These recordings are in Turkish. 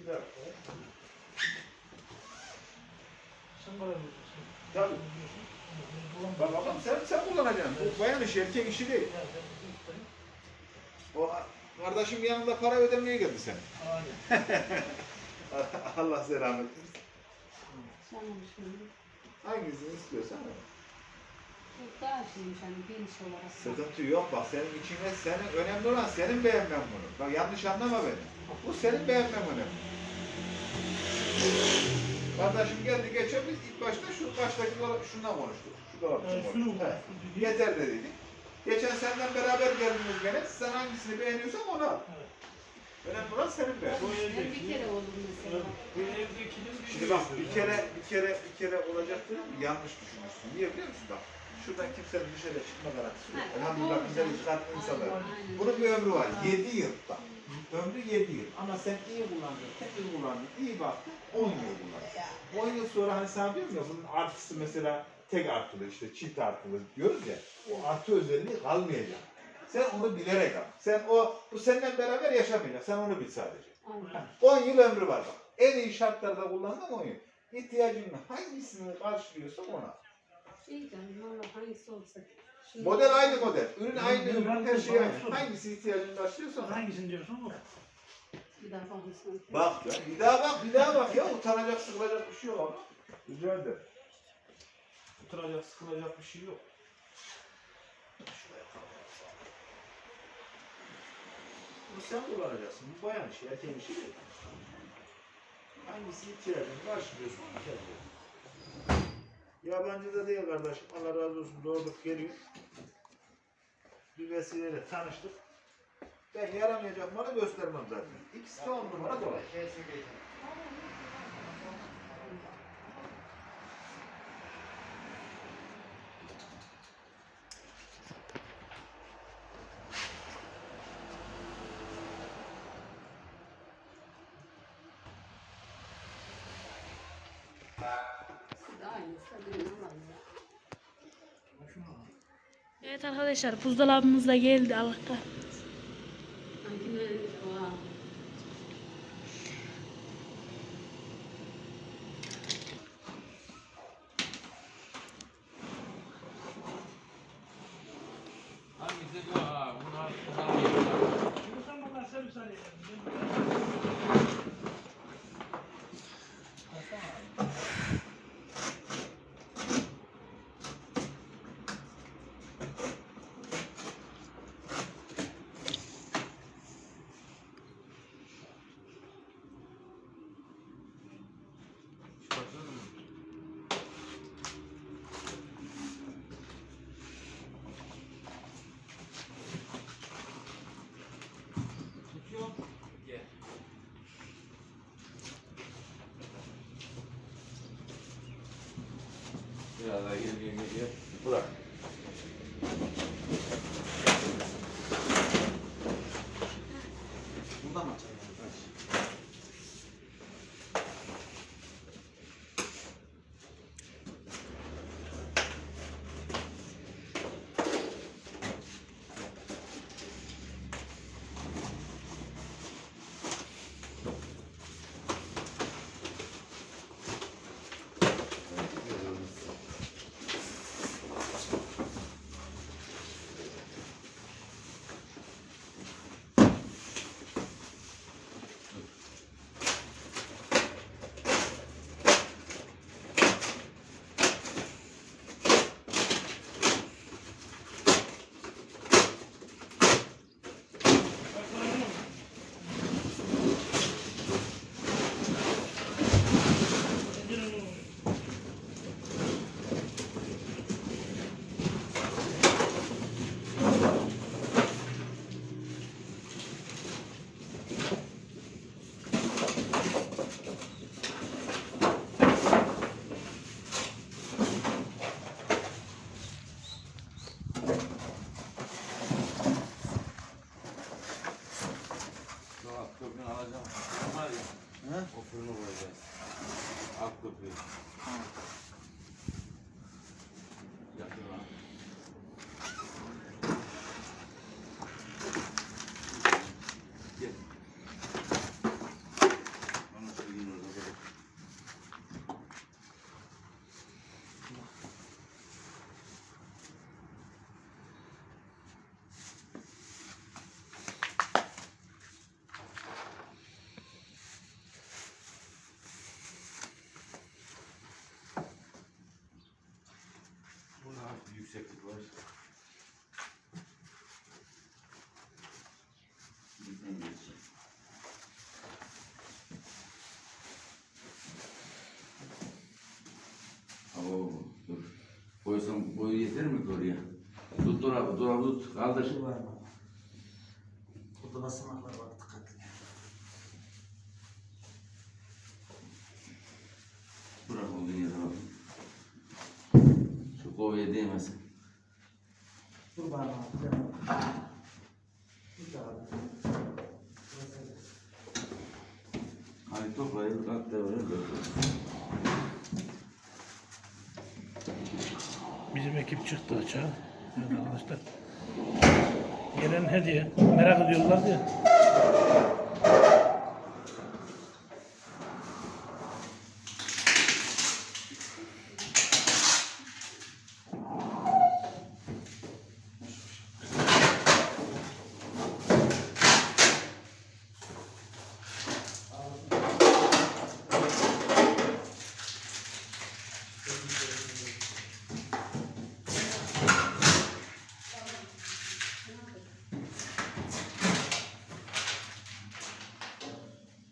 Bir dakika. Sen bana. Tabii. Bak bakalım sen, sen kullanacaksın. Bu bayan işi, erkek işi değil. O kardeşim yanında para ödemeye geldi sen. Aynen. Allah selamet versin. Hangisini istiyorsan. Çok daha şeymiş hani geniş olarak. Sıkıntı yok bak senin içine senin önemli olan senin beğenmen bunu. Bak yanlış anlama beni. Bu senin beğenmen önemli. Kardeşim geldi geçiyor biz ilk başta şu baştaki dolap şundan konuştuk. Şu dolap için Evet, konuştuk. Konuştuk. Yeter de dedik. Geçen senden beraber geldiniz gene. Sen hangisini beğeniyorsan onu al. Evet. Önemli olan senin beğen. Bu Ben evdeki- bir kere oldum mesela. Bu evdekinin bir Şimdi bak bir kere bir kere bir kere olacak dedim? Yanlış düşünüyorsun. Niye biliyor musun bak? Şuradan kimsenin dışarıya çıkma garantisi yok. Ha, Elhamdülillah güzel itikadlı insanlar. Bunun bir ömrü var. Ha. 7 yıl bak. Ömrü 7 yıl. Ama sen iyi kullandın, temiz kullandın, iyi baktın, 10 yıl kullandın. 10 yıl sonra hani sana diyorum ya bunun artısı mesela tek artılı işte çift artılı diyoruz ya. O artı özelliği kalmayacak. Sen onu bilerek al. Sen o, bu seninle beraber yaşamayacak. Sen onu bil sadece. Aynen. 10 yıl ömrü var bak. En iyi şartlarda kullandın 10 yıl. İhtiyacın hangisini karşılıyorsa ona. İyi canım valla hangisi olsa. Şimdi- Model aynı model. Ürün aynı ürün. Her şey aynı. Hangisi ihtiyacını karşılıyorsa. Hangisini diyorsun o? Bir daha bakmışsın. Bak ya. Bir daha bak, bir daha bak ya. Utanacak, sıkılacak bir şey yok ama. Ederim. Utanacak, sıkılacak bir şey yok. Şuraya kalk. Bu sen kullanacaksın. Bu bayan işi, erkeğin işi değil. Hangisi ihtiyacını karşılıyorsa onu tercih et. Yabancı da değil kardeşim. Allah razı olsun. Doğduk geliyor. Bir vesileyle tanıştık. Ben yaramayacak malı göstermem zaten. İkisi on numara dolar. İkisi de aynı. Sadece ne var ya? Evet arkadaşlar buzdolabımız da geldi Allah'ta. Hangi ne? Vay. Hangisi bu? Ha, bunlar, bunlar bunlar. Şimdi sen bana servis alayım. Çıkartın mı? Tutuyor. Gel. Biraz daha gel gel gel gel. Bırak. Bundan mı Başkan boyu yeter mi oraya? Tut dolabı, dolabı tut, kaldır. Şu var mı? Burada basamaklar var dikkatli. Bırak olduğun yere bak. Şu kovaya değmesin. Dur bana abi. devam. Dur da abi. Burası öyle. Hadi toplayın, kalk da böyle böyle. Bizim ekip çıktı açığa. Arkadaşlar. Gelen hediye. Merak ediyorlar diye.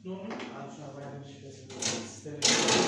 Ne oldu? Abi şu an bayağı bir şifresi var. Sistemi.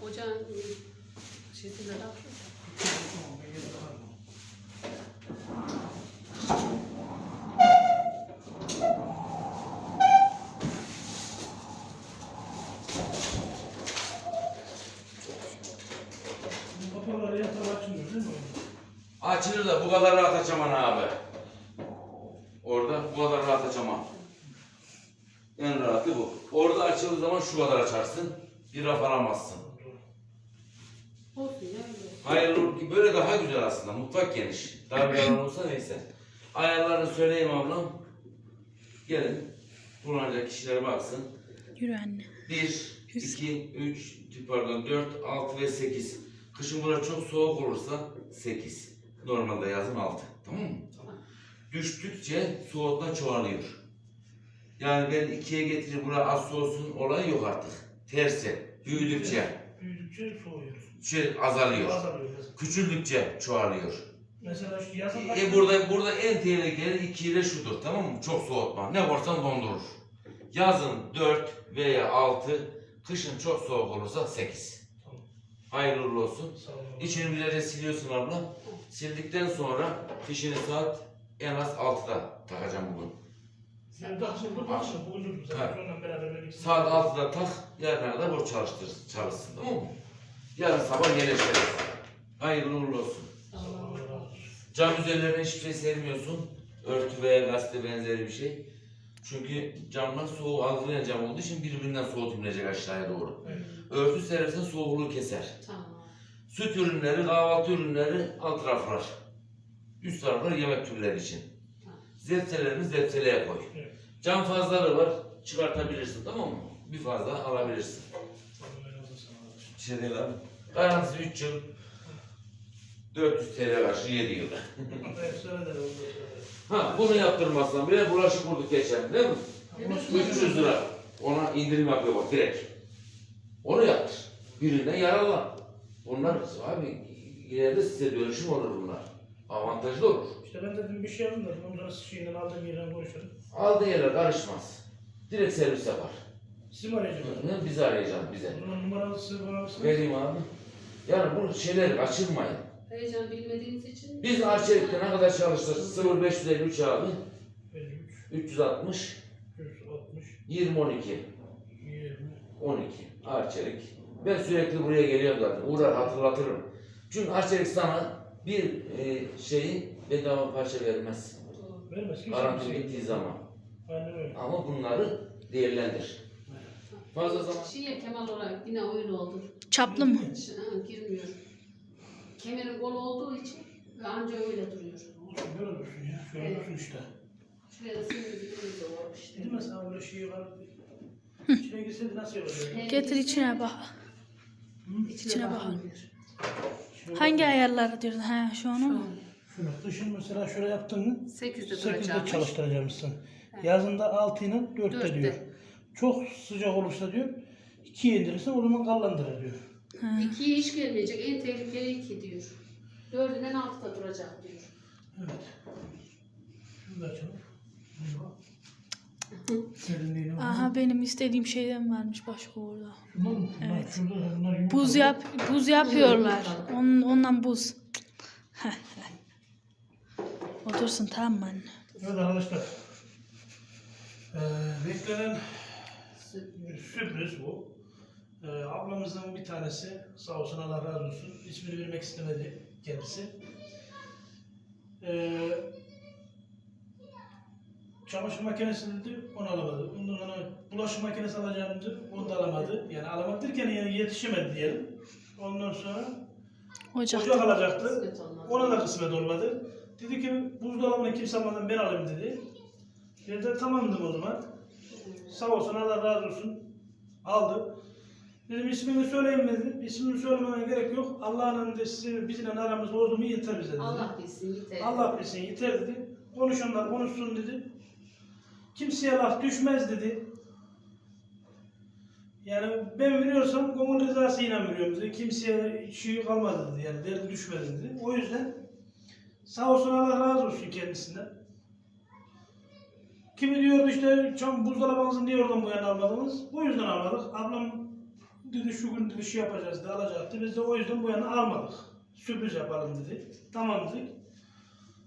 오전 제대로 하고 Açılır da bu kadar rahat açamam abi. Orada bu kadar rahat açamam. En rahatı bu. Orada açıldığı zaman şu kadar açarsın. Bir raf öyle. Hayır böyle daha güzel aslında. Mutfak geniş. Dar bir alan olsa neyse. Ayarlarını söyleyeyim ablam. Gelin. Kullanacak kişilere baksın. Yürü anne. 1, 2, 3, pardon 4, 6 ve 8. Kışın burada çok soğuk olursa 8. Normalde yazın 6. Tamam mı? Düştükçe soğutma çoğalıyor. Yani ben 2'ye getirip buraya az soğusun olayı yok artık. Tersi. Büyüdükçe Büyüdükçe soğuyor. şey azalıyor. Azalıyor. Küçüldükçe çoğalıyor. Mesela şu yazın E burada burada en tehlikeli 2 ile şudur tamam mı? Çok soğutma. Ne korsan dondurur. Yazın 4 veya 6, kışın çok soğuk olursa 8. Tamam. Hayırlı olsun. İçini güzelce siliyorsun abla. Sildikten sonra fişini saat en az 6'da takacağım bugün. Sen şimdi burada mısın? Bugün Evet. zaten onunla beraber. Saat 6'da tak, yarına kadar borç çalıştır, çalışsın tamam mı? Yarın sabah yerleşiriz. Hayırlı uğurlu olsun. Allah razı olsun. Cam üzerlerine hiçbir şey sermiyorsun. Örtü veya gazete benzeri bir şey. Çünkü camlar soğuğu algılayan cam olduğu için birbirinden inecek aşağıya doğru. Evet. Örtü serersen soğukluğu keser. Tamam. Süt ürünleri, kahvaltı ürünleri alt taraflar. Üst taraflar yemek türleri için. Zepselerini zepseleye koy. Evet. Cam fazlalığı var, çıkartabilirsin tamam mı? Bir fazla alabilirsin. Bir şey değil abi. Garantisi 3 yıl. 400 TL karşı 7 yıl. Ha bunu yaptırmazsan bile bulaşık vurduk geçen değil mi? 300 lira. Ona indirim yapıyor bak direkt. Onu yaptır. Birine yararlan. Bunlar abi ileride size dönüşüm olur bunlar. Avantajlı olur. İşte ben dedim bir şey ondan sonra şeyinden aldığım yerden konuşalım. Aldığı yerler karışmaz. Direkt servis yapar. Sizi mi arayacaklar? Hı, Bizi arayacak bize. Zaman numarası bana mısınız? Vereyim abi. Yani bu şeyleri kaçırmayın. Heyecan bilmediğimiz için. Biz Arçelik'te ne kadar çalıştık? 0553 abi. 53, 360 160, 20 12. 20. 12. Arçelik. Ben sürekli buraya geliyorum zaten. Uğrar hatırlatırım. Çünkü Arçelik sana bir e, şeyi bedava parça vermez. Vermez. Garanti kimseye. bittiği zaman. Aynen öyle. Ama bunları değerlendir. Fazla zaman. Şiye Kemal olarak yine öyle oldu. Çaplı mı? Ha, girmiyor. Kemerin bol olduğu için anca öyle duruyor. Böyle dursun ya. Şöyle Evet. dursun işte. Şuraya da sinirimiz var işte. Dedim ben sana böyle şey var. İçine girseydi nasıl olacak? Getir içine bak. İçine bak. bakmıyor. Şöyle- Hangi ayarları diyorsun? Ha şu onu mu? Şunu dışın mesela şöyle yaptın mı? 8'de 8'de duracağım. çalıştıracakmışsın. Yazında 6 ile 4'te Dörtte. diyor. Çok sıcak olursa diyor 2'ye indirirsen o zaman kallandırır diyor. İkiye hiç gelmeyecek. En tehlikeli iki diyor. Dördünden altıda duracak diyor. Evet. Şunu da açalım. Bak. Aha benim istediğim şeyden varmış başka orada. Şunlar mı? Bunlar, Evet. Şurada, bunlar yumurta. Buz yap, buz yapıyorlar. Onun, ondan buz. Otursun tamam mı anne? Evet arkadaşlar. Ee, beklenen sürpriz bu. Ee, ablamızın bir tanesi sağ olsun Allah razı olsun. İsmini vermek istemedi kendisi. Ee, çamaşır makinesi dedi, onu alamadı. Ondan sonra bulaşık makinesi alacağım dedi, onu da alamadı. Yani alamadı derken yani yetişemedi diyelim. Ondan sonra Ocak. ocak alacaktı. Ona da kısmet olmadı. Dedi ki buzdolabını kimse almadan ben alayım dedi. Ben de tamam dedim o zaman. Sağ olsun Allah razı olsun. Aldı. Dedim ismini söyleyeyim mi dedim. İsmini söylemene gerek yok. Allah'ın de sizi bizimle aramızda oldu mu yeter bize dedi. Allah bilsin yeter. Allah bilsin yeter dedi. Konuşanlar konuşsun dedi. Kimseye laf düşmez dedi. Yani ben veriyorsam gönül rızasıyla veriyorum dedi. Kimseye şey kalmadı dedi. Yani derdi düşmedi dedi. O yüzden sağ olsun Allah razı olsun kendisinden. Kimi diyordu işte çam buzdolabınızı niye oradan bu yana almadınız? Bu yüzden almadık. Ablam dedi şu gün dedi şey yapacağız dedi alacaktı. Biz de o yüzden bu yana almadık. Sürpriz yapalım dedi. Tamam dedik.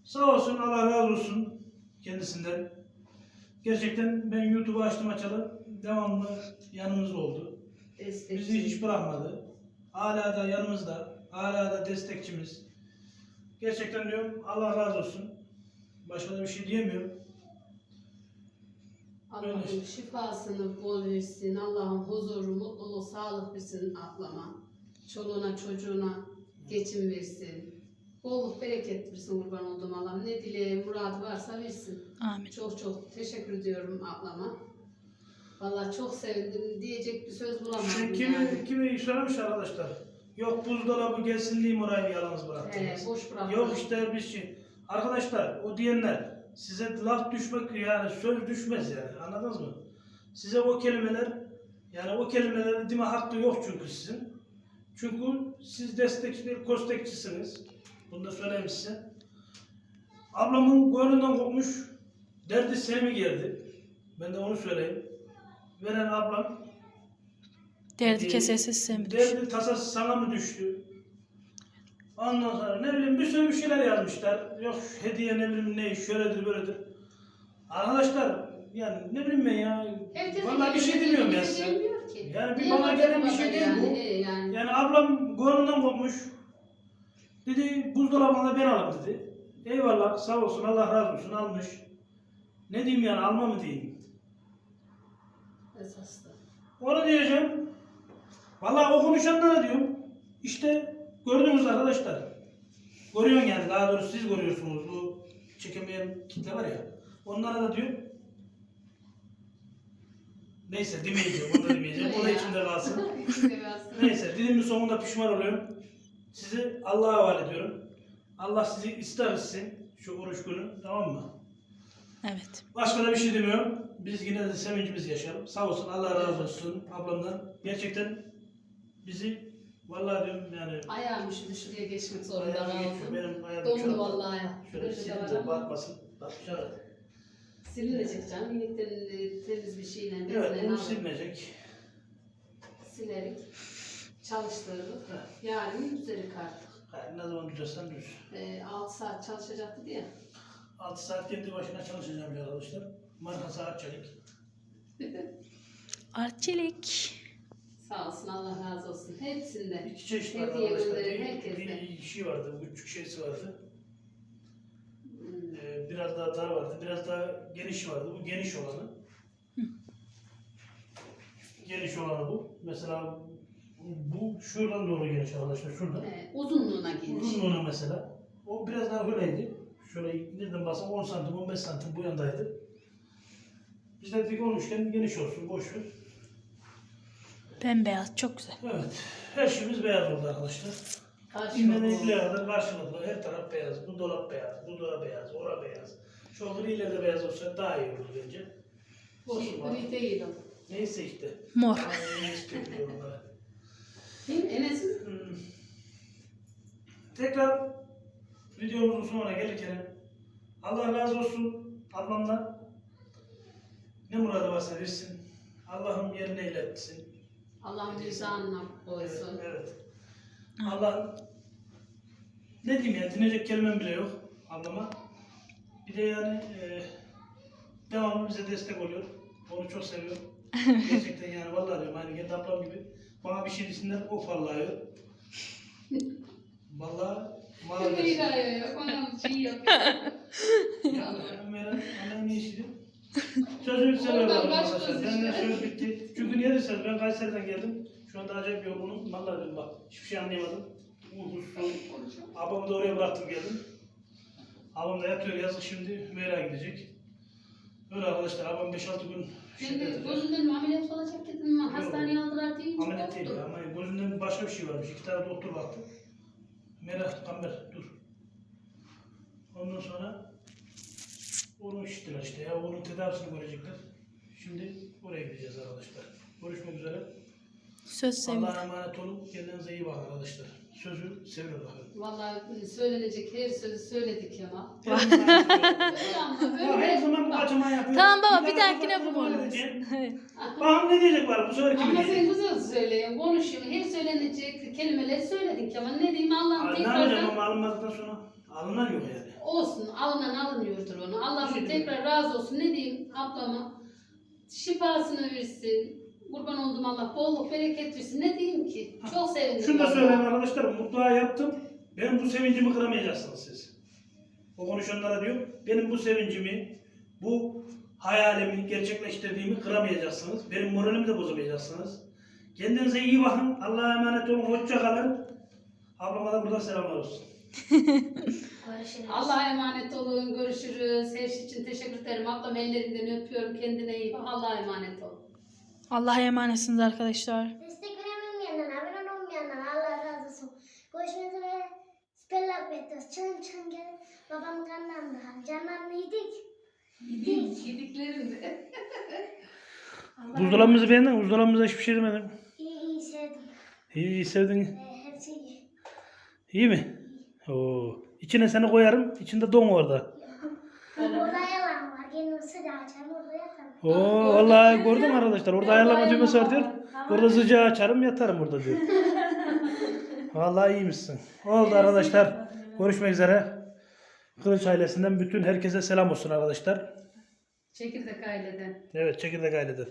Sağ olsun Allah razı olsun kendisinden. Gerçekten ben YouTube'u açtım açalı devamlı yanımızda oldu. Destekçi. Bizi hiç bırakmadı. Hala da yanımızda. Hala da destekçimiz. Gerçekten diyorum Allah razı olsun. Başka da bir şey diyemiyorum. Allah'ın Öyle. şifasını bol versin. Allah'ın huzuru, mutluluğu, sağlık versin ablama. Çoluğuna, çocuğuna geçim versin. Bolluk, bereket versin kurban olduğum Allah'ım. Ne dileği, muradı varsa versin. Amin. Çok çok teşekkür ediyorum ablama. Vallahi çok sevindim. Diyecek bir söz bulamadım Şimdi kimi, yani. kimi söylemiş arkadaşlar. Yok buzdolabı gelsin diye orayı yalnız He, bıraktınız. boş bıraktım. Yok işte biz şey. Arkadaşlar o diyenler size laf düşmek yani söz düşmez yani anladınız mı? Size o kelimeler yani o kelimeleri deme hakkı yok çünkü sizin. Çünkü siz destekçi, kostekçisiniz. Bunu da söyleyeyim size. Ablamın gönlünden kopmuş derdi Sem'i geldi. Ben de onu söyleyeyim. Veren ablam Derdi kesesiz sen Derdi tasası sana mı düştü? Ondan sonra ne bileyim bir sürü bir şeyler yazmışlar. Yok hediye ne bileyim ne şöyledir böyledir. Arkadaşlar yani ne bileyim ben ya. Herkes Vallahi bir şey demiyorum ya size. Yani bir bana gelen bir şey değil yani? bu. He, yani. Yani ablam gönlünden kopmuş. Dedi buzdolabını ben alayım dedi. Eyvallah sağ olsun Allah razı olsun almış. Ne diyeyim yani alma mı diyeyim. Esas da. Onu diyeceğim. Vallahi o konuşanlara diyorum. İşte gördünüz arkadaşlar. Görüyorsun yani daha doğrusu siz görüyorsunuz bu çekemeyen kitle var ya. Onlara da diyor. Neyse demeyeceğim, onu da demeyeceğim. O da içimde kalsın. Neyse dilimin sonunda pişman oluyorum. Sizi Allah'a havale ediyorum. Allah sizi ıslah etsin şu oruç günü tamam mı? Evet. Başka da bir şey demiyorum. Biz yine de sevincimizi yaşayalım. Sağ olsun Allah razı olsun ablamdan. Gerçekten bizi vallahi diyorum yani Ayağım üşüdü şuraya geçmek zorunda kaldım. Benim ayağım Dondu şöyle- vallahi. Şöyle ama. batmasın. Bak şöyle. Silinecek canım. E, temiz bir şeyle Evet bezle bunu alıp silinecek. silerek çalıştırdık. Evet. Yarın üzeri artık. Yani ne zaman düzelsen düz. E, 6 saat çalışacaktı diye. 6 saat kendi başına çalışacağım ya arkadaşlar. Marka saat çelik. Arçelik. Sağ olsun Allah razı olsun. Hepsinde. İki çeşit var Hediye arkadaşlar. gönderin Bir, herkese. bir şey vardı, bu küçük şeysi vardı. Hmm. Ee, biraz daha dar vardı, biraz daha geniş vardı. Bu geniş olanı. Geniş olanı bu. Mesela bu şuradan doğru geniş arkadaşlar, şuradan. E, uzunluğuna geniş. Uzunluğuna mesela. O biraz daha böyleydi. Şöyle nereden baksam 10 santim, 15 santim bu yandaydı. Biz de dedik olmuşken geniş olsun, boş ver. Bembeyaz çok güzel. Evet, her şeyimiz beyaz oldu arkadaşlar. İnanılmazlığa kadar karşılıklı. Her taraf beyaz. Bu dolap beyaz, bu dolap beyaz, ora beyaz. Şu griyle de beyaz olsa daha iyi olur bence. Olsun Şey, değil o. Neyse işte. Mor. Mi? Enes'in Hmm. Tekrar videomuzun sonuna gelirken Allah razı olsun ablamdan. Ne muradı varsa versin. Allah'ım yerine iletsin. Allah'ın vicdanına Evet, koysun. evet. Allah ne diyeyim ya dinleyecek kelimem bile yok ablama. Bir de yani e, devamlı bize destek oluyor. Onu çok seviyorum. Gerçekten yani vallahi diyorum hani kendi ablam gibi. Bana bir şey desinler o fallıyor. Vallahi Bir maalesef. gayrı yok. Onun şey yapıyor. Ya Meral, annem ne işiydi? Sözümü seviyorum Oradan arkadaşlar. Benden işte. söz bitti. Çünkü niye deseniz ben Kayseri'den geldim. Şu anda acayip yorgunum. Vallahi diyorum bak hiçbir şey anlayamadım. Uykusuzum. Abamı da oraya bıraktım geldim. Abam da yatıyor yazık şimdi Hümeyra'ya gidecek. Öyle arkadaşlar abam 5-6 gün de yatacak. gözünden ameliyat olacak dedim ama hastaneye aldılar deyince Ameliyat değil ama gözünden başka bir şey varmış. İki tane doktor baktı. Merak Kamber dur. Ondan sonra onu işittiler işte ya onun tedavisini görecekler. Şimdi oraya gideceğiz arkadaşlar. Görüşmek üzere. Söz sevdim. Allah'a emanet olun. Kendinize iyi bakın arkadaşlar. Sözü seviyorum bakın. Vallahi söylenecek her sözü söyledik olun. Öyle ama Ya her zaman bu kaçamayı yapıyorum. Tamam baba bir daha dahakine bu konuşuruz. Bakalım ne diyecek var bu sefer kim Ama sen diyecek? güzel söylüyorsun, konuşuyorsun. Her söylenecek kelimeleri söyledik ama ne diyeyim Allah'ım Ne yapacağım tekrardan ama alınmadıktan sonra? Alınan yok yani. olsun. Alınan alınıyordur onu. Allah'ım tekrar razı olsun. Ne diyeyim ablama? Şifasını versin. Kurban oldum Allah. Bolluk bereket versin. Ne diyeyim ki? Çok sevindim. Şunu da vallahi. söyleyeyim arkadaşlar, mutluğa yaptım. Benim bu sevincimi kıramayacaksınız siz. O konuşanlara diyor, benim bu sevincimi, bu hayalimi gerçekleştirdiğimi kıramayacaksınız. Benim moralimi de bozamayacaksınız. Kendinize iyi bakın. Allah'a emanet olun. Hoşça kalın. Ablama da buradan selamlar olsun. Allah'a emanet olun. Görüşürüz. Her şey için teşekkür ederim. Ablam ellerinden öpüyorum. Kendine iyi bak. Allah'a emanet ol. Allah'a emanetsiniz arkadaşlar. Destek veremeyenler, abone olmayanlar Allah razı olsun. Görüşmek üzere. Spell bekliyoruz. Çın çın gelin. Babam kanlandı. Canlarını yedik. Yedik. Yediklerinde. Buzdolabımızı beğendin mi? Buzdolabımıza hiçbir şey demedim. İyi iyi sevdim. İyi, iyi sevdin. Ee, hepsi iyi. İyi mi? Oo. İçine seni koyarım. İçinde don orada. Orada yalan var. Kendimi sıcağı açarım. Orada yatarım. Oo vallahi gördün mü arkadaşlar? Orada ayarlama düğmesi var diyor. Orada sıcağı açarım yatarım orada diyor. Vallahi iyiymişsin. Oldu arkadaşlar. Görüşmek üzere. Kılıç ailesinden bütün herkese selam olsun arkadaşlar. Çekirdek aileden. Evet çekirdek aileden.